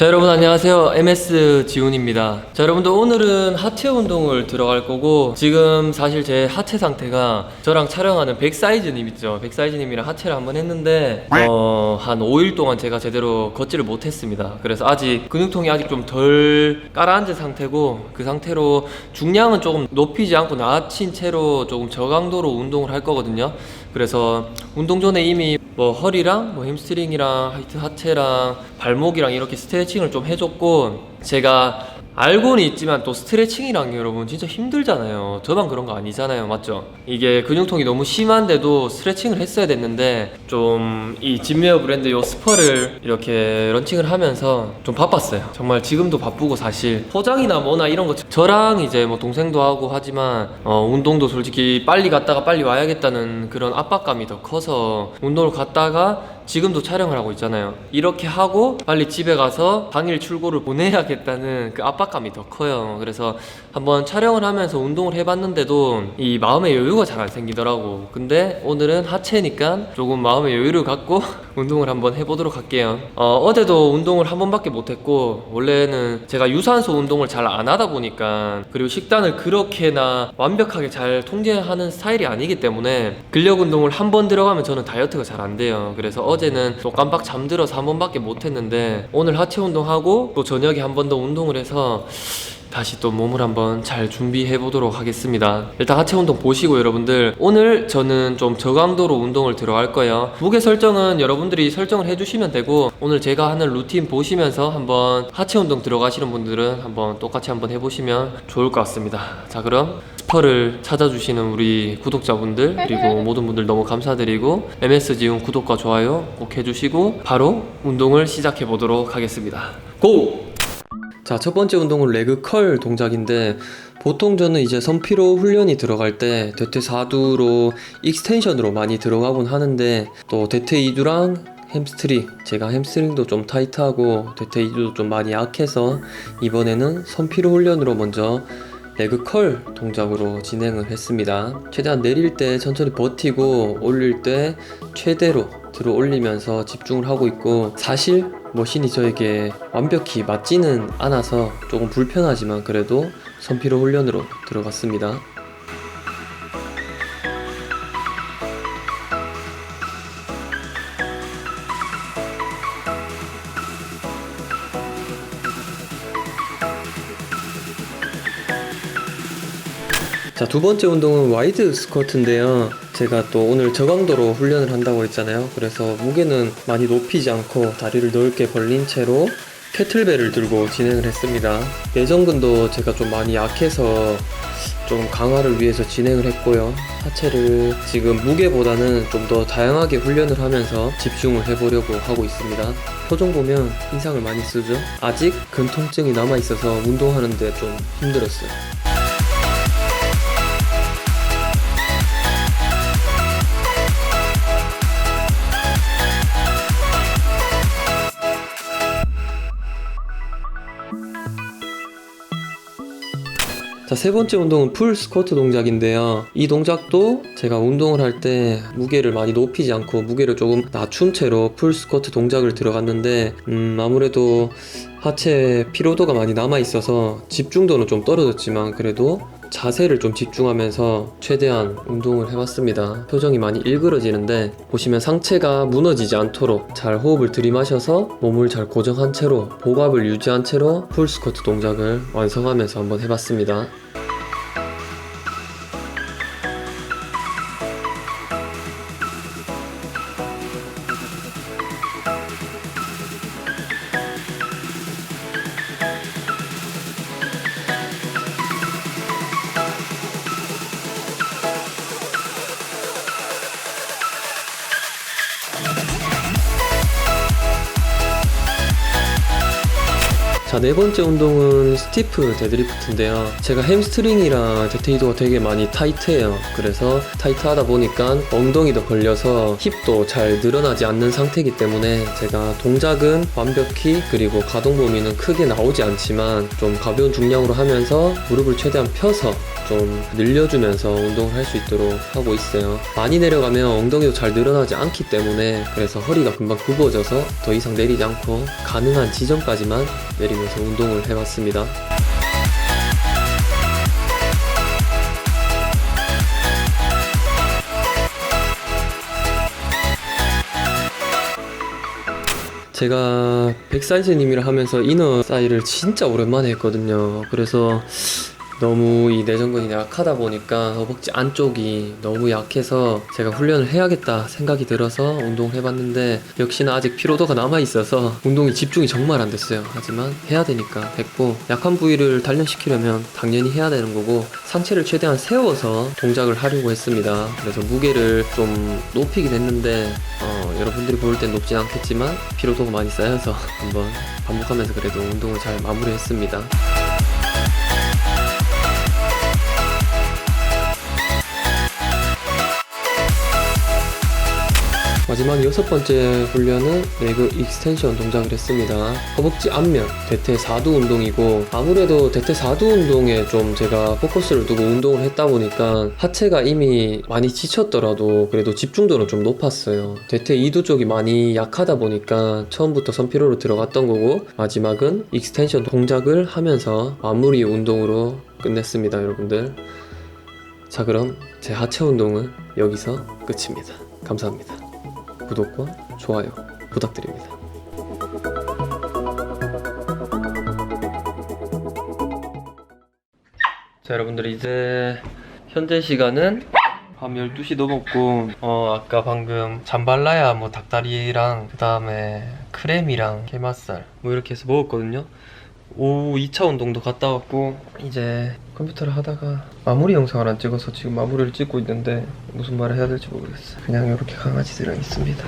자 여러분 안녕하세요. MS 지훈입니다. 자 여러분들 오늘은 하체 운동을 들어갈 거고 지금 사실 제 하체 상태가 저랑 촬영하는 백사이즈님 있죠. 백사이즈님이랑 하체를 한번 했는데 어, 한 5일 동안 제가 제대로 걷지를 못했습니다. 그래서 아직 근육통이 아직 좀 덜 깔아앉은 상태고 그 상태로 중량은 조금 높이지 않고 낮춘 채로 조금 저강도로 운동을 할 거거든요 그래서 운동 전에 이미 뭐 허리랑 뭐 햄스트링이랑 하이트 하체랑 발목이랑 이렇게 스트레칭을 좀 해줬고 제가 알고는 있지만 또 스트레칭이랑 여러분 진짜 힘들잖아요. 저만 그런 거 아니잖아요. 맞죠? 이게 근육통이 너무 심한데도 스트레칭을 했어야 됐는데 좀 이 진메어 브랜드 요 스퍼를 이렇게 런칭을 하면서 좀 바빴어요. 정말 지금도 바쁘고 사실 포장이나 뭐나 이런 거 저랑 이제 뭐 동생도 하고 하지만 어 운동도 솔직히 빨리 갔다가 빨리 와야겠다는 그런 압박감이 더 커서 운동을 갔다가 지금도 촬영을 하고 있잖아요. 이렇게 하고 빨리 집에 가서 당일 출고를 보내야겠다는 그 압박감이 더 커요. 그래서 한번 촬영을 하면서 운동을 해봤는데도 이 마음의 여유가 잘 안 생기더라고. 근데 오늘은 하체니까 조금 마음의 여유를 갖고 운동을 한번 해보도록 할게요. 어, 어제도 운동을 한 번밖에 못했고 원래는 제가 유산소 운동을 잘 안 하다 보니까 그리고 식단을 그렇게나 완벽하게 잘 통제하는 스타일이 아니기 때문에 근력 운동을 한 번 들어가면 저는 다이어트가 잘 안 돼요. 그래서 어제 는 또 깜빡 잠들어서 한 번밖에 못했는데 오늘 하체 운동하고 또 저녁에 한 번 더 운동을 해서 다시 또 몸을 한번 잘 준비해 보도록 하겠습니다. 일단 하체 운동 보시고 여러분들 오늘 저는 좀 저강도로 운동을 들어갈 거예요. 무게 설정은 여러분들이 설정을 해주시면 되고 오늘 제가 하는 루틴 보시면서 한번 하체 운동 들어가시는 분들은 한번 똑같이 한번 해보시면 좋을 것 같습니다. 자 그럼 스퍼를 찾아주시는 우리 구독자분들 그리고 모든 분들 너무 감사드리고 MS 지훈 구독과 좋아요 꼭 해주시고 바로 운동을 시작해 보도록 하겠습니다. 고! 자, 첫 번째 운동은 레그 컬 동작인데 보통 저는 이제 선피로 훈련이 들어갈 때 대퇴 4두로 익스텐션으로 많이 들어가곤 하는데 또 대퇴 2두랑 햄스트링 제가 햄스트링도 좀 타이트하고 대퇴 2두도 좀 많이 약해서 이번에는 선피로 훈련으로 먼저 레그 컬 동작으로 진행을 했습니다. 최대한 내릴 때 천천히 버티고 올릴 때 최대로 들어 올리면서 집중을 하고 있고 사실 머신이 저에게 완벽히 맞지는 않아서 조금 불편하지만 그래도 선피로 훈련으로 들어갔습니다. 자, 두 번째 운동은 와이드 스쿼트인데요. 제가 또 오늘 저강도로 훈련을 한다고 했잖아요. 그래서 무게는 많이 높이지 않고 다리를 넓게 벌린 채로 캐틀벨을 들고 진행을 했습니다. 내전근도 제가 좀 많이 약해서 좀 강화를 위해서 진행을 했고요. 하체를 지금 무게보다는 좀 더 다양하게 훈련을 하면서 집중을 해보려고 하고 있습니다. 표정 보면 인상을 많이 쓰죠. 아직 근통증이 남아 있어서 운동하는데 좀 힘들었어요. 세 번째 운동은 풀 스쿼트 동작인데요. 이 동작도 제가 운동을 할 때 무게를 많이 높이지 않고 무게를 조금 낮춘 채로 풀 스쿼트 동작을 들어갔는데, 음, 아무래도 하체 피로도가 많이 남아 있어서 집중도는 좀 떨어졌지만 그래도 자세를 좀 집중하면서 최대한 운동을 해봤습니다. 표정이 많이 일그러지는데 보시면 상체가 무너지지 않도록 잘 호흡을 들이마셔서 몸을 잘 고정한 채로 복압을 유지한 채로 풀 스쿼트 동작을 완성하면서 한번 해봤습니다. 자, 네 번째 운동은 스티프 데드리프트인데요. 제가 햄스트링이랑 대퇴이도가 되게 많이 타이트해요. 그래서 타이트하다 보니까 엉덩이도 걸려서 힙도 잘 늘어나지 않는 상태이기 때문에 제가 동작은 완벽히 그리고 가동 범위는 크게 나오지 않지만 좀 가벼운 중량으로 하면서 무릎을 최대한 펴서 좀 늘려주면서 운동을 할 수 있도록 하고 있어요. 많이 내려가면 엉덩이도 잘 늘어나지 않기 때문에 그래서 허리가 금방 굽어져서 더 이상 내리지 않고 가능한 지점까지만 내 리면서 운동을 해봤습니다. 제가 백사이즈님이랑 하면서 이너 사이를 진짜 오랜만에 했거든요. 그래서 너무 이 내전근이 약하다 보니까 허벅지 안쪽이 너무 약해서 제가 훈련을 해야겠다 생각이 들어서 운동을 해봤는데 역시나 아직 피로도가 남아있어서 운동이 집중이 정말 안 됐어요. 하지만 해야 되니까 했고 약한 부위를 단련시키려면 당연히 해야 되는 거고 상체를 최대한 세워서 동작을 하려고 했습니다. 그래서 무게를 좀 높이긴 했는데 어, 여러분들이 볼 땐 높진 않겠지만 피로도가 많이 쌓여서 한번 반복하면서 그래도 운동을 잘 마무리했습니다. 마지막 여섯 번째 훈련은 레그 익스텐션 동작을 했습니다. 허벅지 앞면 대퇴 4두 운동이고 아무래도 대퇴 4두 운동에 좀 제가 포커스를 두고 운동을 했다 보니까 하체가 이미 많이 지쳤더라도 그래도 집중도는 좀 높았어요. 대퇴 2두 쪽이 많이 약하다 보니까 처음부터 선피로로 들어갔던 거고 마지막은 익스텐션 동작을 하면서 마무리 운동으로 끝냈습니다, 여러분들. 자, 그럼 제 하체 운동은 여기서 끝입니다. 감사합니다. 구독과 좋아요 부탁드립니다. 자 여러분들 이제 현재 시간은 밤 12시 넘었고 어 아까 방금 잠발라야 뭐 닭다리랑 그 다음에 크렘이랑 게맛살 뭐 이렇게 해서 먹었거든요 오후 2차 운동도 갔다 왔고 이제 컴퓨터를 하다가 마무리 영상을 안 찍어서 지금 마무리를 찍고 있는데 무슨 말을 해야 될지 모르겠어요. 그냥 이렇게 강아지들이랑 있습니다.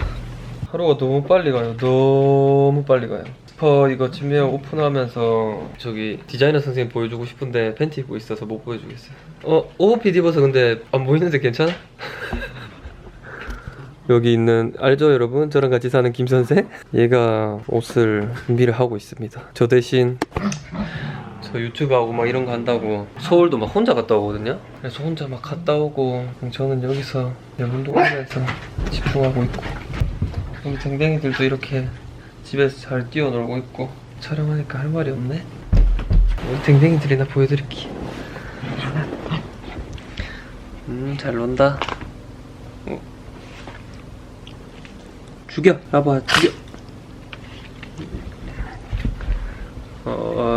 하루가 너무 빨리 가요. 너무 빨리 가요. 스퍼 이거 진명 오픈하면서 저기 디자이너 선생님 보여주고 싶은데 팬티 입고 있어서 못 보여주겠어요. 어 오버핏 입어서 근데 안 보이는데 괜찮아? 여기 있는 알죠 여러분? 저랑 같이 사는 김 선생? 얘가 옷을 준비를 하고 있습니다. 저 대신 저 유튜브 하고 막 이런 거 한다고 서울도 막 혼자 갔다 오거든요. 그래서 혼자 막 갔다 오고 저는 여기서 운동하면서 집중하고 있고 우리 댕댕이들도 이렇게 집에서 잘 뛰어놀고 있고 촬영하니까 할 말이 없네. 우리 댕댕이들이나 보여드릴게. 음 잘 논다. 죽여. 라봐 죽여. 어...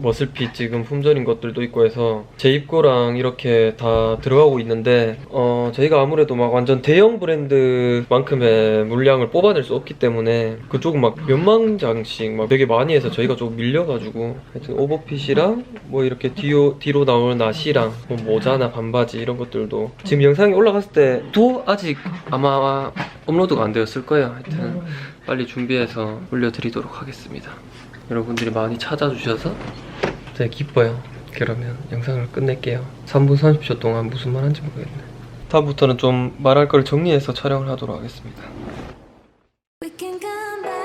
머슬핏 지금 품절인 것들도 있고 해서 제 입고랑 이렇게 다 들어가고 있는데 어 저희가 아무래도 막 완전 대형 브랜드만큼의 물량을 뽑아낼 수 없기 때문에 그쪽은 막 몇만 장씩 막 되게 많이 해서 저희가 좀 밀려가지고 하여튼 오버핏이랑 뭐 이렇게 뒤로, 뒤로 나오는 나시랑 뭐 모자나 반바지 이런 것들도 지금 영상이 올라갔을 때도 아직 아마 업로드가 안 되었을 거예요. 하여튼 빨리 준비해서 올려드리도록 하겠습니다. 여러분들이 많이 찾아주셔서 진짜 기뻐요. 그러면 영상을 끝낼게요. 3분 30초 동안 무슨 말 한지 모르겠네. 다음부터는 좀 말할 걸 정리해서 촬영을 하도록 하겠습니다. We can come back,